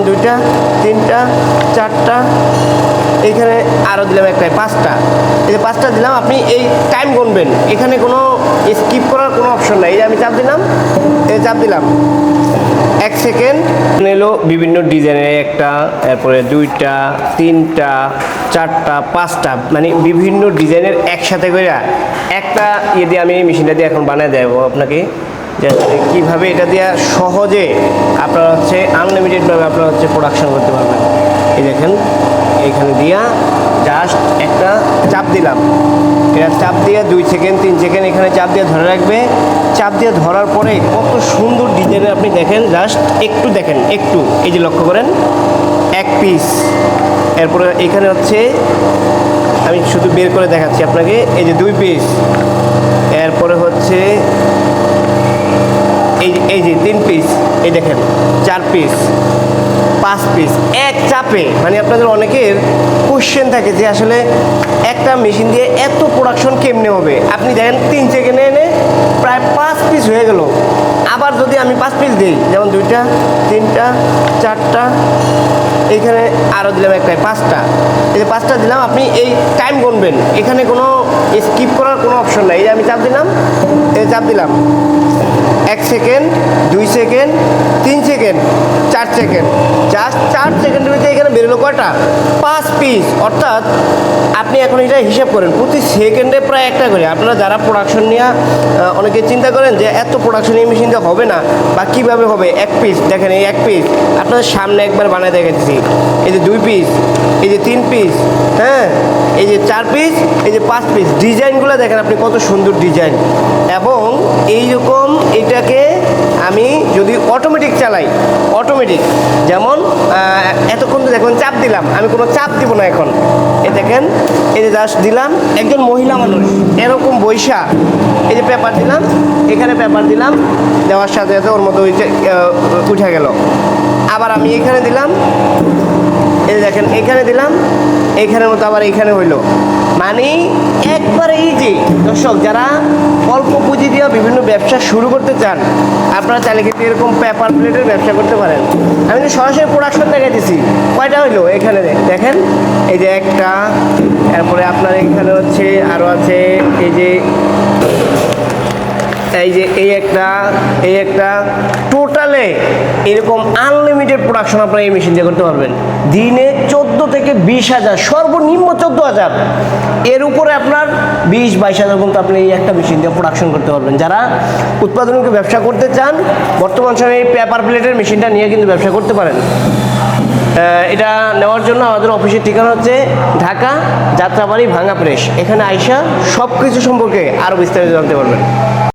যেমন দুইটা, তিনটা, চারটা এইখানে আরও দিলাম একটা, পাঁচটা। এই যে পাঁচটা দিলাম, আপনি এই টাইম গুনবেন। এখানে কোনো স্কিপ করার কোনো অপশন নাই। এই আমি চাপ দিলাম, এই চাপ দিলাম। এক সেকেন্ড এলো বিভিন্ন ডিজাইনের একটা, এরপরে দুইটা, তিনটা, চারটা, পাঁচটা মানে বিভিন্ন ডিজাইনের একসাথে করে একটা ইয়ে দিয়ে আমি মেশিনটা দিয়ে এখন বানিয়ে দেবো আপনাকে। কীভাবে এটা দিয়ে সহজে আপনারা হচ্ছে আনলিমিটেডভাবে আপনারা হচ্ছে প্রোডাকশন করতে পারবেন। এই দেখেন এইখানে দিয়া জাস্ট একটা চাপ দিলাম। এটা চাপ দিয়ে দুই সেকেন্ড তিন সেকেন্ড এখানে চাপ দিয়ে ধরে রাখবে। চাপ দিয়ে ধরার পরে কত সুন্দর ডিজাইনের আপনি দেখেন জাস্ট একটু দেখেন, একটু। এই যে লক্ষ্য করেন, এক পিস এরপরে এখানে হচ্ছে, আমি শুধু বের করে দেখাচ্ছি আপনাকে, এই যে দুই পিস এরপরে হচ্ছে এই যে- এই যে তিন পিস এই দেখেন, চার পিস পাঁচ পিস এক চাপে। মানে আপনাদের অনেকের কোশ্চেন থাকে যে আসলে একটা মেশিন দিয়ে এত প্রোডাকশন কেমনে হবে? আপনি দেখেন, তিন সেকেন্ডে এনে প্রায় পাঁচ পিস হয়ে গেল। আবার যদি আমি পাঁচ পিস দিই, যেমন দুইটা, তিনটা, চারটা এইখানে আরও দিলাম একটা, পাঁচটা। এই যে পাঁচটা দিলাম, আপনি এই টাইম গুনবেন। এখানে কোনো স্কিপ করার কোনো অপশন নাই। এই যে আমি চাপ দিলাম, এই চাপ দিলাম। এক সেকেন্ড, দুই সেকেন্ড, তিন সেকেন্ড, চার সেকেন্ড। জাস্ট চার সেকেন্ডের ভিতরে এখানে বেরোলো কয়টা? পাঁচ পিস অর্থাৎ আপনি এখন এটা হিসাব করেন, প্রতি সেকেন্ডে প্রায় একটা করে। আপনারা যারা প্রোডাকশন নিয়ে অনেকে চিন্তা করেন যে এত প্রোডাকশন এই মেশিন দিয়ে হবে না, বা কীভাবে হবে? এক পিস দেখেন এই এক পিস আপনাদের সামনে একবার বানায় দেখাচ্ছি। এই যে দুই পিস এই যে তিন পিস হ্যাঁ? এই যে চার পিস এই যে পাঁচ পিস ডিজাইনগুলো দেখেন আপনি কত সুন্দর ডিজাইন এবং এইরকম এটাকে আমি যদি অটোমেটিক চালাই অটোমেটিক যেমন এতক্ষণ তো দেখুন চাপ দিলাম, আমি কোনো চাপ দিব না এখন। এই দেখেন, এই যে জাস্ট দিলাম, একজন মহিলা মানুষ, এরকম বৈশা, এই যে পেপার দিলাম, এখানে পেপার দিলাম, দেওয়ার সাথে সাথে ওর মতো উঠে গেল। আবার আমি এখানে দিলাম, এই দেখেন, এখানে দিলাম এইখানের মতো আবার এখানে হইল। মানে একবারে ইজি দর্শক, যারা অল্প পুঁজি দিয়ে বিভিন্ন ব্যবসা শুরু করতে চান, আপনারা চাইলে কিন্তু এরকম পেপার প্লেটের ব্যবসা করতে পারেন। আমি কিন্তু সরাসরি প্রোডাকশন দেখা দিছি। কয়টা হইল এখানে দেখেন। এই যে একটা তারপরে আপনার এখানে হচ্ছে আরও আছে, এই যে এই যে এই একটা এই একটা টোটালে এরকম আনলিমিটেড প্রোডাকশন আপনারা এই মেশিন দিয়ে করতে পারবেন। দিনে চোদ্দ থেকে বিশ হাজার, সর্বনিম্ন চোদ্দ হাজার। এর উপরে আপনার বিশ, বাইশ হাজার পর্যন্ত আপনি এই একটা মেশিন দিয়ে প্রোডাকশন করতে পারবেন। যারা উৎপাদনকে ব্যবসা করতে চান, বর্তমান সময়ে এই পেপার প্লেটের মেশিনটা নিয়ে কিন্তু ব্যবসা করতে পারেন। এটা নেওয়ার জন্য আমাদের অফিসের ঠিকানা হচ্ছে ঢাকা যাত্রাবাড়ি ভাঙা প্রেস। এখানে আইসা সব কিছু সম্পর্কে আরও বিস্তারিত জানতে পারবেন।